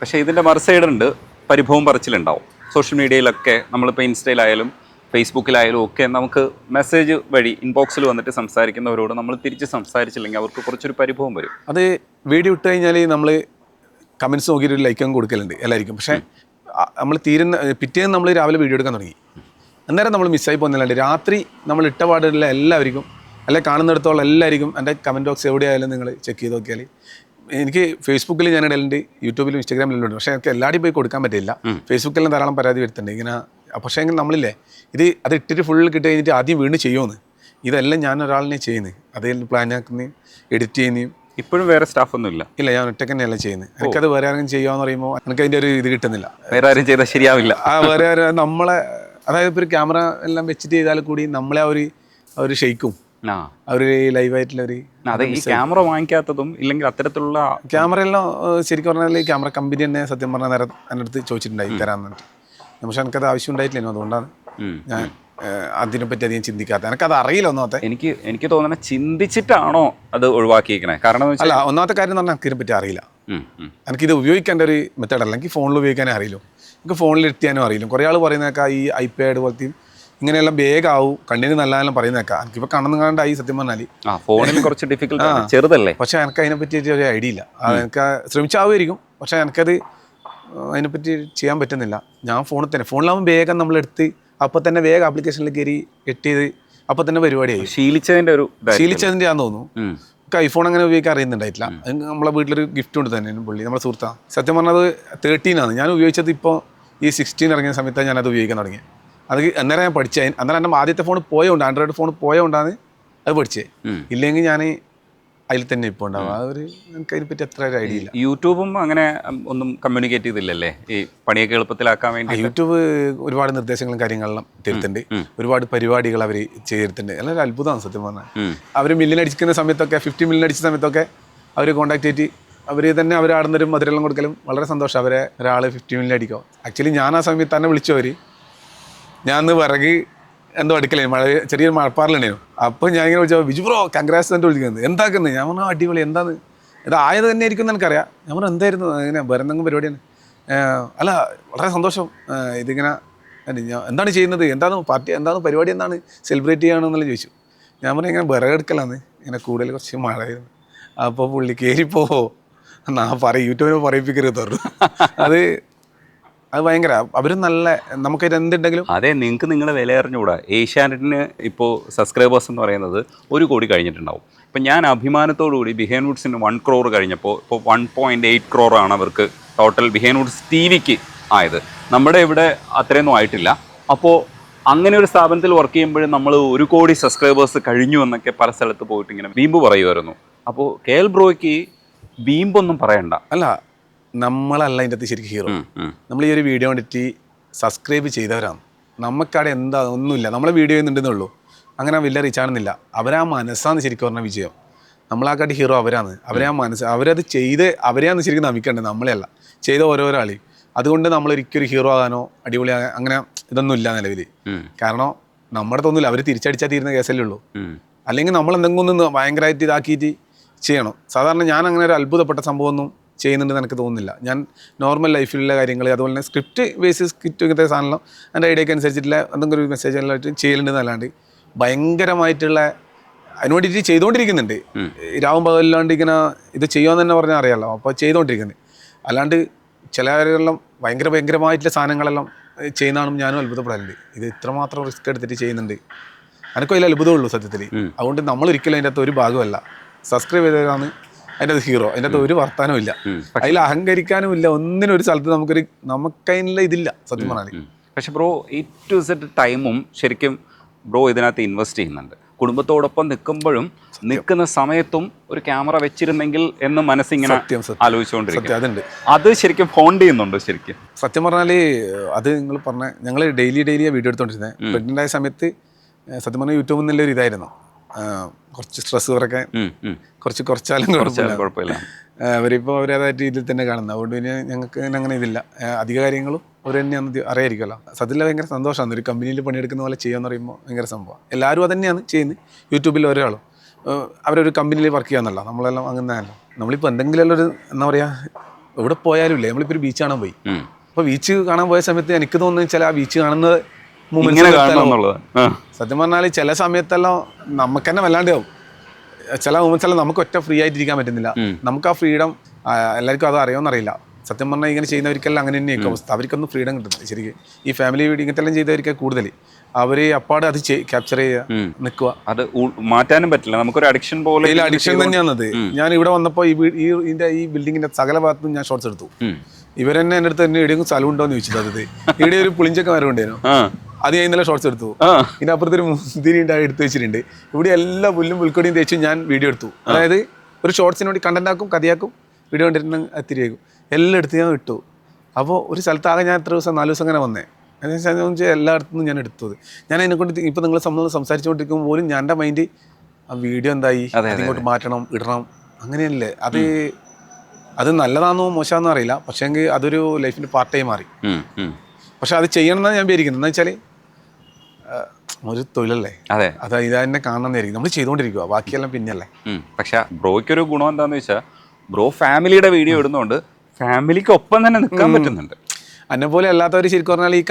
പക്ഷെ ഇതിന്റെ ഇതിന്റെ മറു സൈഡുണ്ട് പരിഭവം പറച്ചിലുണ്ടാവും. സോഷ്യൽ മീഡിയയിലൊക്കെ നമ്മളിപ്പോൾ ഇൻസ്റ്റയിലായാലും ഫേസ്ബുക്കിലായാലും ഒക്കെ നമുക്ക് മെസ്സേജ് വഴി ഇൻബോക്സിൽ വന്നിട്ട് സംസാരിക്കുന്നവരോട് നമ്മൾ തിരിച്ച് സംസാരിച്ചില്ലെങ്കിൽ അവർക്ക് കുറച്ചൊരു പരിഭവം വരും. അത് വീഡിയോ ഇട്ട് കഴിഞ്ഞാൽ നമ്മൾ കമൻസ് നോക്കിയിട്ട് ഒരു ലൈക്കും കൊടുക്കലുണ്ട് എല്ലാവർക്കും. പക്ഷേ നമ്മൾ തീരുന്ന പിറ്റേന്ന് നമ്മൾ രാവിലെ വീഡിയോ എടുക്കാൻ തുടങ്ങി. അന്നേരം നമ്മൾ മിസ്സായി പോകുന്നില്ലാണ്ട് രാത്രി നമ്മൾ ഇട്ടപാടുള്ള എല്ലാവർക്കും അല്ലെ കാണുന്നിടത്തോളം എല്ലാവർക്കും എന്റെ കമന്റ് ബോക്സ് എവിടെയായാലും നിങ്ങൾ ചെക്ക് ചെയ്ത് നോക്കിയാൽ എനിക്ക് ഫേസ്ബുക്കിൽ ഞാൻ ഇടലുണ്ട് യൂട്യൂബിലും ഇൻസ്റ്റാഗ്രാമിലും ഉണ്ട് പക്ഷേ എനിക്ക് എല്ലാവരും പോയി കൊടുക്കാൻ പറ്റില്ല. ഫേസ്ബുക്കിലും ധാരാളം പരാതി വരുത്തുന്നുണ്ട് ഇങ്ങനെ പക്ഷേ എങ്കിൽ നമ്മളില്ലേ ഇത് അത് ഇട്ടിട്ട് ഫുൾ കിട്ടി കഴിഞ്ഞിട്ട് ആദ്യം വീണ്ടും ചെയ്യുമെന്ന് ഇതെല്ലാം ഞാൻ ഒരാളിനെ ചെയ്യുന്നത് അതിൽ പ്ലാൻ ആക്കുന്നതും എഡിറ്റ് ചെയ്യുന്നതും ഇപ്പോഴും വേറെ സ്റ്റാഫൊന്നും ഇല്ല. ഇല്ല ഞാൻ ഒറ്റയ്ക്ക് തന്നെയല്ല ചെയ്യുന്നത് എനിക്കത് വേറെ ആരെങ്കിലും ചെയ്യാന്ന് പറയുമ്പോൾ എനിക്ക് അതിന്റെ ഒരു ഇത് കിട്ടുന്നില്ല. വേറെ ആരും ചെയ്താൽ ശരിയാവില്ല. ആ വേറെ ആരും നമ്മളെ അതായത് ഇപ്പോൾ ഒരു ക്യാമറ എല്ലാം വെച്ചിട്ട് ചെയ്താൽ കൂടി നമ്മളെ ഒരു ഒരു ഷെയ്ക്കും. ഒരു ലൈവായിട്ടുള്ള ഒരു അതെ ഈ ക്യാമറ വാങ്ങിക്കാത്തതും ഇല്ലെങ്കിൽ അത്തരത്തിലുള്ള ക്യാമറ എല്ലാം ശരിക്കും പറഞ്ഞാൽ ക്യാമറ കമ്പനി തന്നെ സത്യം പറഞ്ഞാൽ നേരം എന്റെ അടുത്ത് ചോദിച്ചിട്ടുണ്ടായി തരാമെന്നിട്ട് പക്ഷെ എനിക്കത് ആവശ്യം ഉണ്ടായിട്ടില്ല അതുകൊണ്ടാണ് ഞാൻ അതിനെപ്പറ്റി അധികം ചിന്തിക്കാത്ത. എനിക്കത് അറിയില്ല ഒന്നാമത്തെ. എനിക്ക് എനിക്ക് തോന്നുന്നത് ചിന്തിച്ചിട്ടാണോ അത് ഒഴിവാക്കിയിരിക്കണേ കാരണം അല്ല ഒന്നാമത്തെ കാര്യം എന്ന് പറഞ്ഞാൽ എനിക്ക് ഇതിനെപ്പറ്റി അറിയില്ല. എനിക്കിത് ഉപയോഗിക്കേണ്ട ഒരു മെത്തേഡ് അല്ല. എനിക്ക് ഫോണിൽ ഉപയോഗിക്കാനേ അറിയില്ല. എനിക്ക് ഫോണിൽ എത്തിയാനും അറിയില്ല. കുറേ ആൾ പറയുന്നേക്കാ ഈ ഐപാഡ് പോലത്തെയും ഇങ്ങനെയെല്ലാം വേഗമാവും കണ്ണിന് നല്ലതെല്ലാം പറയുന്നേക്കാം എനിക്കിപ്പോൾ കണ്ണെന്ന് കണ്ടായി സത്യം പറഞ്ഞാൽ ആ ഫോണിൽ കുറച്ച് ഡിഫിക്കൽട്ട് ചെറുതല്ലേ? പക്ഷേ എനിക്ക് അതിനെപ്പറ്റി ഒരു ഐഡിയ ഇല്ല. എനിക്ക് ശ്രമിച്ചാവുമായിരിക്കും. പക്ഷേ എനിക്കത് അതിനെപ്പറ്റി ചെയ്യാൻ പറ്റുന്നില്ല. ഞാൻ ഫോണിൽ തന്നെ. ഫോണിലാവുമ്പോൾ വേഗം നമ്മളെടുത്ത് അപ്പോൾ തന്നെ വേഗം ആപ്ലിക്കേഷനിൽ കയറി എട്ട് ചെയ്ത് അപ്പോൾ തന്നെ പരിപാടിയായി. ശീലിച്ചതിന്റെ ഒരു. ശീലിച്ചതിന്റെ ആണെന്ന് തോന്നുന്നു. നമുക്ക് ഐഫോൺ അങ്ങനെ ഉപയോഗിക്കാൻ അറിയുന്നുണ്ടായിട്ടില്ല അത് നമ്മളെ വീട്ടിലൊരു ഗിഫ്റ്റ് കൊണ്ട് തന്നെ പുള്ളി നമ്മുടെ സുഹൃത്താണ് സത്യം പറഞ്ഞത് തേർട്ടീൻ ആണ്. ഞാൻ ഉപയോഗിച്ചത് ഇപ്പോൾ ഈ സിക്സ്റ്റീൻ ഇറങ്ങിയ സമയത്താണ് ഞാനത് ഉപയോഗിക്കാൻ തുടങ്ങിയത് അത് അന്നേരം ഞാൻ പഠിച്ചത് അന്നേരം എന്റെ ആദ്യത്തെ ഫോൺ പോയതുകൊണ്ട് ആൻഡ്രോയിഡ് ഫോൺ പോയതുകൊണ്ടാണ് അത് പഠിച്ചത്. ഇല്ലെങ്കിൽ ഞാൻ അതിൽ തന്നെ ഇപ്പോൾ ഉണ്ടാവും. ആ ഒരു എനിക്ക് അതിനെപ്പറ്റി അത്ര ഒരു ഐഡിയ ഇല്ല. യൂട്യൂബും അങ്ങനെ ഒന്നും കമ്മ്യൂണിക്കേറ്റ് ചെയ്തില്ലല്ലേ? ഈ പണിയൊക്കെ എളുപ്പത്തിലാക്കാൻ വേണ്ടി യൂട്യൂബ് ഒരുപാട് നിർദ്ദേശങ്ങളും കാര്യങ്ങളെല്ലാം തരുന്നുണ്ട്. ഒരുപാട് പരിപാടികൾ അവർ ചെയ്തിട്ടുണ്ട്. എല്ലാം ഒരു അത്ഭുതമാണ് സത്യം പറഞ്ഞാൽ. അവർ മില്ലിനടിക്കുന്ന സമയത്തൊക്കെ ഫിഫ്റ്റി മില്ലിന് അടിച്ച സമയത്തൊക്കെ അവർ കോൺടാക്ട് ചെയ്തിട്ട് അവർ തന്നെ അവർ ആടുന്നൊരു മധുരെല്ലാം കൊടുക്കലും വളരെ സന്തോഷം. അവരെ ഒരാൾ ഫിഫ്റ്റി മില്ലിനടിക്കും അടിക്കോ. ആക്ച്വലി ഞാൻ ആ സമയത്ത് തന്നെ വിളിച്ചവർ ഞാൻ അന്ന് വിറക് എന്തോ അടുക്കലേ മഴ ചെറിയൊരു മഴപ്പാറിലുണ്ടായിരുന്നു. അപ്പോൾ ഞാൻ ഇങ്ങനെ വിളിച്ചാൽ വിജു ബ്രോ കൺഗ്രാസ് തന്നെ വിളിക്കുന്നത് എന്താക്കുന്നത് ഞാൻ പറഞ്ഞു "ആ, അടിപൊളി എന്താന്ന്? ഇത് ആയത് തന്നെ ആയിരിക്കും എനിക്കറിയാം. ഞാൻ പറഞ്ഞു എന്തായിരുന്നു? ഇങ്ങനെ വരുന്നെങ്കിലും പരിപാടിയാണ്. അല്ല വളരെ സന്തോഷം. ഇതിങ്ങനെ എന്താണ് ചെയ്യുന്നത്? എന്താണ് പാർട്ടി എന്താണ് പരിപാടി എന്താണ് സെലിബ്രേറ്റ് ചെയ്യണമെന്നല്ല ചോദിച്ചു. ഞാൻ പറഞ്ഞു ഇങ്ങനെ വിറകെടുക്കലാന്ന് ഇങ്ങനെ കൂടുതൽ കുറച്ച് മഴയായിരുന്നു. അപ്പോൾ പുള്ളി കയറിപ്പോ എന്നാ പറയും യൂട്യൂബിനെ പറയിപ്പിക്കരുത് അത് അത് ഭയങ്കര. അവരും നല്ല നമുക്ക് എന്തുണ്ടെങ്കിലും അതെ നിങ്ങൾക്ക് നിങ്ങളെ വില അറിഞ്ഞുകൂടാ. ഏഷ്യാനെറ്റിന് ഇപ്പോൾ സബ്സ്ക്രൈബേഴ്സ് എന്ന് പറയുന്നത് ഒരു കോടി കഴിഞ്ഞിട്ടുണ്ടാവും. ഇപ്പം ഞാൻ അഭിമാനത്തോടു കൂടി ബിഹേൻ വുഡ്സിന് വൺ ക്രോർ കഴിഞ്ഞപ്പോൾ ഇപ്പോൾ വൺ പോയിന്റ് എയ്റ്റ് ക്രോറാണ് അവർക്ക് ടോട്ടൽ ബിഹേൻ വുഡ്സ് ടി വിക്ക് ആയത്. നമ്മുടെ ഇവിടെ അത്രയൊന്നും ആയിട്ടില്ല. അപ്പോൾ അങ്ങനെ ഒരു സ്ഥാപനത്തിൽ വർക്ക് ചെയ്യുമ്പോഴും നമ്മൾ ഒരു കോടി സബ്സ്ക്രൈബേഴ്സ് കഴിഞ്ഞു എന്നൊക്കെ പല സ്ഥലത്ത് പോയിട്ട് ഇങ്ങനെ വീമ്പ് പറയുമായിരുന്നു. അപ്പോൾ കെ എൽ ബ്രോയ്ക്ക് വീമ്പൊന്നും പറയണ്ട. അല്ല നമ്മളല്ല അതിന്റെ അകത്ത് ശരിക്കും ഹീറോ. നമ്മൾ ഈ ഒരു വീഡിയോ കണ്ടിട്ട് സബ്സ്ക്രൈബ് ചെയ്തവരാണ്. നമുക്കവിടെ എന്താ ഒന്നുമില്ല. നമ്മളെ വീഡിയോ ചെയ്യുന്നുണ്ടെന്നേ ഉള്ളൂ. അങ്ങനെ വലിയ റീച്ച് ആണെന്നില്ല. അവരാ മനസ്സാണ് ശരിക്കും പറഞ്ഞ വിജയം. നമ്മളാക്കാട്ടി ഹീറോ അവരാണ്. അവരെ ആ മനസ്സ് അവരത് ചെയ്ത് അവരെയാണ് ശരിക്കും നമിക്കേണ്ടത് നമ്മളെയല്ല. ചെയ്ത ഓരോരോ ആളി അതുകൊണ്ട് നമ്മൾ ഒരിക്കലും ഹീറോ ആകാനോ അടിപൊളി ആകാൻ അങ്ങനെ ഇതൊന്നും ഇല്ല നിലവിൽ കാരണം നമ്മുടെ തോന്നില്ല അവർ തിരിച്ചടിച്ചാൽ തീരുന്ന കേസല്ലേ ഉള്ളൂ. അല്ലെങ്കിൽ നമ്മൾ എന്തെങ്കിലും ഒന്ന് ഭയങ്കരമായിട്ട് ഇതാക്കിയിട്ട് ചെയ്യണം. സാധാരണ ഞാൻ അങ്ങനെ ഒരു അത്ഭുതപ്പെട്ട സംഭവമൊന്നും ചെയ്യുന്നുണ്ടെന്ന് എനിക്ക് തോന്നുന്നില്ല. ഞാൻ നോർമൽ ലൈഫിലുള്ള കാര്യങ്ങൾ അതുപോലെ തന്നെ സ്ക്രിപ്റ്റ് ബേസ് സ്ക്രിപ്റ്റ് ഇങ്ങനത്തെ സാധനം എന്റെ ഐഡിയക്ക് അനുസരിച്ചിട്ടുള്ള എന്തെങ്കിലും ഒരു മെസ്സേജ് എല്ലായിട്ട് ചെയ്യലുണ്ടെന്നല്ലാണ്ട് ഭയങ്കരമായിട്ടുള്ള അതിന് വേണ്ടിയിട്ട് ചെയ്തുകൊണ്ടിരിക്കുന്നുണ്ട് രാവും പകലില്ലാണ്ട് ഇങ്ങനെ ഇത് ചെയ്യുമെന്ന് തന്നെ പറഞ്ഞാൽ അറിയാമല്ലോ അപ്പോൾ ചെയ്തുകൊണ്ടിരിക്കുന്നത് അല്ലാണ്ട് ചിലരെല്ലാം ഭയങ്കര ഭയങ്കരമായിട്ടുള്ള സാധനങ്ങളെല്ലാം ചെയ്യുന്നതാണ് ഞാനും അത്ഭുതപ്പെടലുണ്ട് ഇത് ഇത്രമാത്രം റിസ്ക് എടുത്തിട്ട് ചെയ്യുന്നുണ്ട്. എനിക്കും അതിൽ അത്ഭുതമുള്ളൂ സത്യത്തിൽ. അതുകൊണ്ട് നമ്മൾ ഒരിക്കലും അതിന്റെ അകത്ത് ഒരു ഭാഗമല്ല സബ്സ്ക്രൈബ് ചെയ്തവരാണ് അതിന്റെ അത് ഹീറോ അതിന്റെ അത് ഒരു വർത്താനവും ഇല്ല അതിൽ അഹങ്കരിക്കാനും ഇല്ല ഒന്നിനും ഒരു സ്ഥലത്ത് നമുക്കൊരു നമുക്കതിനുള്ള ഇതില്ല സത്യം പറഞ്ഞാൽ പക്ഷെ ബ്രോ എ ടു സെറ്റ് ടൈമും ശരിക്കും ബ്രോ ഇതിനകത്ത് ഇൻവെസ്റ്റ് ചെയ്യുന്നുണ്ട്. കുടുംബത്തോടൊപ്പം നിൽക്കുമ്പോഴും നിൽക്കുന്ന സമയത്തും ഒരു ക്യാമറ വെച്ചിരുന്നെങ്കിൽ എന്ന് മനസ്സിങ്ങനെ ആലോചിച്ചുകൊണ്ടിരിക്കുന്നത്. ആലോചിച്ചുകൊണ്ടിരിക്കും. അത് ശരിക്കും ഫോൺ ചെയ്യുന്നുണ്ട് ശരിക്കും. സത്യം പറഞ്ഞാൽ അത് നിങ്ങൾ പറഞ്ഞ ഞങ്ങൾ ഡെയിലി ഡെയിലി വീഡിയോ എടുത്തോണ്ടിരുന്നത് പ്രഗ്നന്റ് ആയ സമയത്ത് സത്യം പറഞ്ഞാൽ യൂട്യൂബിൽ നിന്നുള്ള ഒരു ഇതായിരുന്നു. കുറച്ച് സ്ട്രെസ് ഉം. കുറച്ച് കുറച്ചാലും കുഴപ്പമില്ല. അവരിപ്പോൾ അവരേതായ രീതിയിൽ തന്നെ കാണുന്നത്. അതുകൊണ്ട് പിന്നെ ഞങ്ങൾക്ക് അങ്ങനെ ഇതില്ല. അധിക കാര്യങ്ങളും അവർ തന്നെയാണ് അറിയായിരിക്കുമല്ലോ. സത്യത്തിൽ ഭയങ്കര സന്തോഷമാണ്. ഒരു കമ്പനിയിൽ പണിയെടുക്കുന്ന പോലെ ചെയ്യാന്ന് പറയുമ്പോൾ ഭയങ്കര സംഭവം. എല്ലാവരും അത് തന്നെയാണ് ചെയ്യുന്നത്. യൂട്യൂബിൽ ഒരാളും. അവരൊരു കമ്പനിയിൽ വർക്ക് ചെയ്യാന്നല്ല. നമ്മളെല്ലാം അങ്ങനെയല്ല നമ്മളിപ്പോൾ എന്തെങ്കിലും ഒരു എന്താ പറയുക എവിടെ പോയാലും ഇല്ലേ? നമ്മളിപ്പോൾ ഒരു ബീച്ച് കാണാൻ പോയി. അപ്പോൾ ബീച്ച് കാണാൻ പോയ സമയത്ത് എനിക്ക് തോന്നുന്നത് വെച്ചാൽ ആ ബീച്ച് കാണുന്നത് ഇങ്ങനെ. കാണണം സത്യം പറഞ്ഞാൽ ചില സമയത്തെല്ലാം നമുക്ക് തന്നെ വല്ലാണ്ടാവും. ചില മൂമെന്റ്സ് എല്ലാം നമുക്ക് ഒറ്റ ഫ്രീ ആയിട്ടിരിക്കാൻ പറ്റുന്നില്ല. നമുക്ക് ആ ഫ്രീഡം എല്ലാവർക്കും അത് അറിയാമെന്നറിയില്ല സത്യം പറഞ്ഞാൽ ഇങ്ങനെ ചെയ്യുന്നവർക്കെല്ലാം അങ്ങനെ തന്നെയായിരിക്കും അവസ്ഥ. അവർക്കൊന്നും ഫ്രീഡം കിട്ടുന്നില്ല. ശരിക്കും ഈ ഫാമിലി ഇങ്ങനത്തെ എല്ലാം ചെയ്തവർക്ക് കൂടുതൽ. അവർ അപ്പാട് അത് ക്യാപ്ചർ ചെയ്യുക നിൽക്കുക അത് മാറ്റാനും പറ്റില്ല. നമുക്കൊരു അഡിക്ഷൻ പോലെ അഡിക്ഷൻ തന്നെയാണത് ഞാൻ ഇവിടെ വന്നപ്പോൾ ഈ ഈ ഇതിന്റെ ഈ ബിൽഡിങ്ങിന്റെ സകല ഭാഗത്തും ഞാൻ ഷോർട്സ് എടുത്തു. ഇവരെന്നെ എന്റെ അടുത്ത് തന്നെ എവിടെയെങ്കിലും സ്ഥലം ഉണ്ടോ എന്ന് ചോദിച്ചത് അത്. ഇവിടെ ഒരു പുളിഞ്ചൊക്കെ മരം ഉണ്ടായിരുന്നു അത് ഞാൻ ഇന്നലെ ഷോർട്സ് എടുത്തു. ആ. ഇതിന് അപ്പുറത്തൊരു മുന്തിരി ഉണ്ടായി എടുത്തു വെച്ചിട്ടുണ്ട്. ഇവിടെ എല്ലാ പുല്ലും പുൽക്കൊടിയും തേച്ച് ഞാൻ വീഡിയോ എടുത്തു. അതായത് ഒരു ഷോർട്സിന് വേണ്ടി കണ്ടന്റ് ആക്കും കഥയാക്കും വീഡിയോ കണ്ടിരുന്ന തിരികേക്കും എല്ലാം എടുത്ത് ഞാൻ ഇട്ടു. അപ്പോൾ ഒരു സ്ഥലത്താകെ ഞാൻ എത്ര ദിവസം നാല് ദിവസം അങ്ങനെ വന്നേ. എന്ന് വെച്ചാൽ നിന്നും ഞാൻ എടുത്തത്. ഞാൻ അതിനെക്കൊണ്ട് ഇപ്പോൾ നിങ്ങൾ സംബന്ധം സംസാരിച്ചുകൊണ്ടിരിക്കുമ്പോൾ പോലും ഞാൻ എന്റെ മൈൻഡ് ആ വീഡിയോ എന്തായി? അതെ, അതിങ്ങോട്ട് മാറ്റണം ഇടണം. അങ്ങനെയല്ലേ? അത് അത് നല്ലതാണെന്നോ മോശമാണെന്നോ അറിയില്ല. പക്ഷേ എങ്കിൽ അതൊരു ലൈഫിന്റെ പാർട്ടായി മാറി. പക്ഷെ അത് ചെയ്യണം എന്നാണ് ഞാൻ വിചാരിക്കുന്നത്. എന്ന് വെച്ചാൽ ഒരു തൊഴിലല്ലേ? അതെ. അത് ഇത് തന്നെ കാണണമെന്നായിരിക്കും നമ്മൾ ചെയ്തുകൊണ്ടിരിക്കുക ബാക്കിയെല്ലാം പിന്നെയല്ലേ ഉം. പക്ഷെ ബ്രോയ്ക്ക് ഒരു ഗുണം എന്താന്ന് വെച്ചാൽ ബ്രോ ഫാമിലിയുടെ വീഡിയോ ഇടുന്നതുകൊണ്ട് ഫാമിലിക്ക് ഒപ്പം തന്നെ നിൽക്കാൻ പറ്റുന്നുണ്ട്. എന്നെ പോലെ അല്ലാത്തവർ ശരിക്കും പറഞ്ഞാൽ ഈ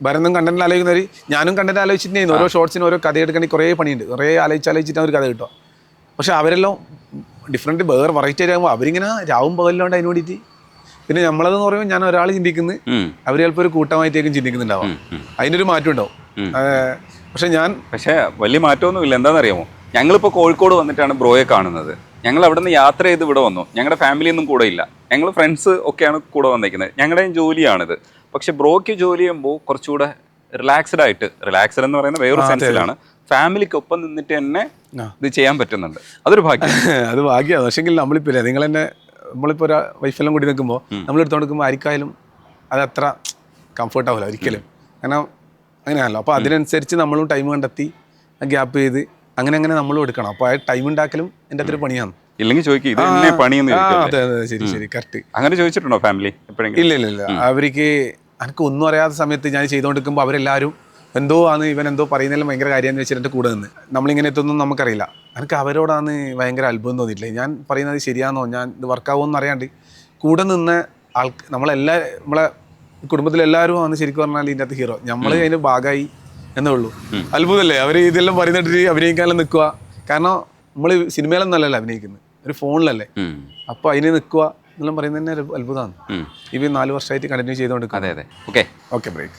ഭരണം കണ്ടന്റ് ആലോചിക്കുന്നവർ ഞാനും കണ്ടന്റ് ആലോചിച്ചിട്ടുണ്ടെങ്കിൽ ഓരോ ഷോർട്സിന് ഓരോ കഥ എടുക്കണമെങ്കിൽ കുറേ പണിയുണ്ട്. കുറേ ആലോചിച്ച് ആലോചിച്ചിട്ട് അവർ കഥ കിട്ടുക. പക്ഷെ അവരെല്ലാം ഡിഫറെന്റ് വേറെ വെറൈറ്റി ആകുമ്പോൾ അവരിങ്ങനെ രാവും പകലിലോണ്ട് അതിന് വേണ്ടിയിട്ട് പിന്നെ നമ്മളതെന്ന് പറയുമ്പോൾ ഞാൻ ഒരാൾ ചിന്തിക്കുന്നത്. അവർ ചിലപ്പോൾ ഒരു കൂട്ടമായിട്ടേക്കും ചിന്തിക്കുന്നുണ്ടാവും. അതിനൊരു മാറ്റം ഉണ്ടാവും പക്ഷെ ഞാൻ പക്ഷെ വലിയ മാറ്റമൊന്നുമില്ല. എന്താണെന്നറിയാമോ? ഞങ്ങളിപ്പോൾ കോഴിക്കോട് വന്നിട്ടാണ് ബ്രോയെ കാണുന്നത്. ഞങ്ങൾ അവിടെ നിന്ന് യാത്ര ചെയ്ത് ഇവിടെ വന്നു. ഞങ്ങളുടെ ഫാമിലിയൊന്നും കൂടെ ഇല്ല. ഞങ്ങൾ ഫ്രണ്ട്സ് ഒക്കെയാണ് കൂടെ വന്നിരിക്കുന്നത് ഞങ്ങളുടെയും ജോലിയാണിത്. പക്ഷെ ബ്രോയ്ക്ക് ജോലി ചെയ്യുമ്പോൾ കുറച്ചുകൂടെ റിലാക്സ്ഡ് ആയിട്ട് റിലാക്സ്ഡ് എന്ന് പറയുന്ന വേറൊരു സെൻസിലാണ് ഫാമിലിക്ക് ഒപ്പം നിന്നിട്ട് തന്നെ ഇത് ചെയ്യാൻ പറ്റുന്നുണ്ട്. അതൊരു ഭാഗ്യം. (laughs) അത് ഭാഗ്യമാണ് പക്ഷെങ്കിൽ നമ്മളിപ്പോൾ നിങ്ങൾ തന്നെ നമ്മളിപ്പോൾ ഒരു വൈഫെല്ലാം കൂടി നിൽക്കുമ്പോൾ നമ്മൾ എടുത്തോണ്ട് നിൽക്കുമ്പോൾ ആർക്കായാലും അത് അത്ര കംഫർട്ട് ആവില്ല ഒരിക്കലും. കാരണം അങ്ങനെയാണല്ലോ. അപ്പോൾ അതിനനുസരിച്ച് നമ്മളും ടൈം കണ്ടെത്തി ഗ്യാപ്പ് ചെയ്ത് അങ്ങനെ അങ്ങനെ നമ്മളും എടുക്കണം. അപ്പോൾ ആ ടൈം ഉണ്ടാക്കലും എന്റെ അത്ര പണിയാണ്. ഇല്ലെങ്കിൽ ചോദിക്കും ഇത് എന്നെ പണിയെന്ന് അതെ അതെ ശരി ശരി കറക്റ്റ് അങ്ങനെ ചോദിച്ചിട്ടുണ്ടോ ഫാമിലി എപ്പോഴെങ്കിലും? ഇല്ല ഇല്ല ഇല്ല. അവർക്ക് എനിക്ക് ഒന്നും അറിയാത്ത സമയത്ത് ഞാൻ ചെയ്തുകൊണ്ടിരിക്കുമ്പോൾ അവരെല്ലാവരും എന്തോ ആണ് ഇവൻ എന്തോ പറയുന്നതിലും ഭയങ്കര കാര്യമെന്ന് വെച്ചിട്ട് എന്റെ കൂടെ നിന്ന്. നമ്മളിങ്ങനെ എത്തുന്നൊന്നും നമുക്കറിയില്ല. എനിക്ക് അവരോടാണ് ഭയങ്കര അത്ഭുതം തോന്നിയിട്ടില്ല? ഞാൻ പറയുന്നത് ശരിയാണെന്നോ ഞാൻ ഇത് വർക്കാവുമെന്ന് അറിയാണ്ട് കൂടെ നിന്ന് ആൾ നമ്മളെല്ലാ നമ്മളെ കുടുംബത്തിലെല്ലാവരും ആണ് ശരിക്കും പറഞ്ഞാൽ ഇതിന്റെ അകത്ത് ഹീറോ നമ്മൾ അതിന്റെ ഭാഗമായി എന്നേ ഉള്ളൂ. അത്ഭുതമല്ലേ? അവർ ഇതെല്ലാം പറയുന്നിട്ട് അഭിനയിക്കാനെല്ലാം നിൽക്കുക. കാരണം നമ്മൾ സിനിമയിലൊന്നും അല്ലല്ലോ അഭിനയിക്കുന്നത്. ഒരു ഫോണിലല്ലേ. അപ്പോൾ അതിന് നിൽക്കുക എന്നെല്ലാം പറയുന്നത് തന്നെ ഒരു അത്ഭുതമാണ്. ഇവ നാല് വർഷമായിട്ട് കണ്ടിന്യൂ ചെയ്തുകൊണ്ട് അതെ അതെ. Okay okay break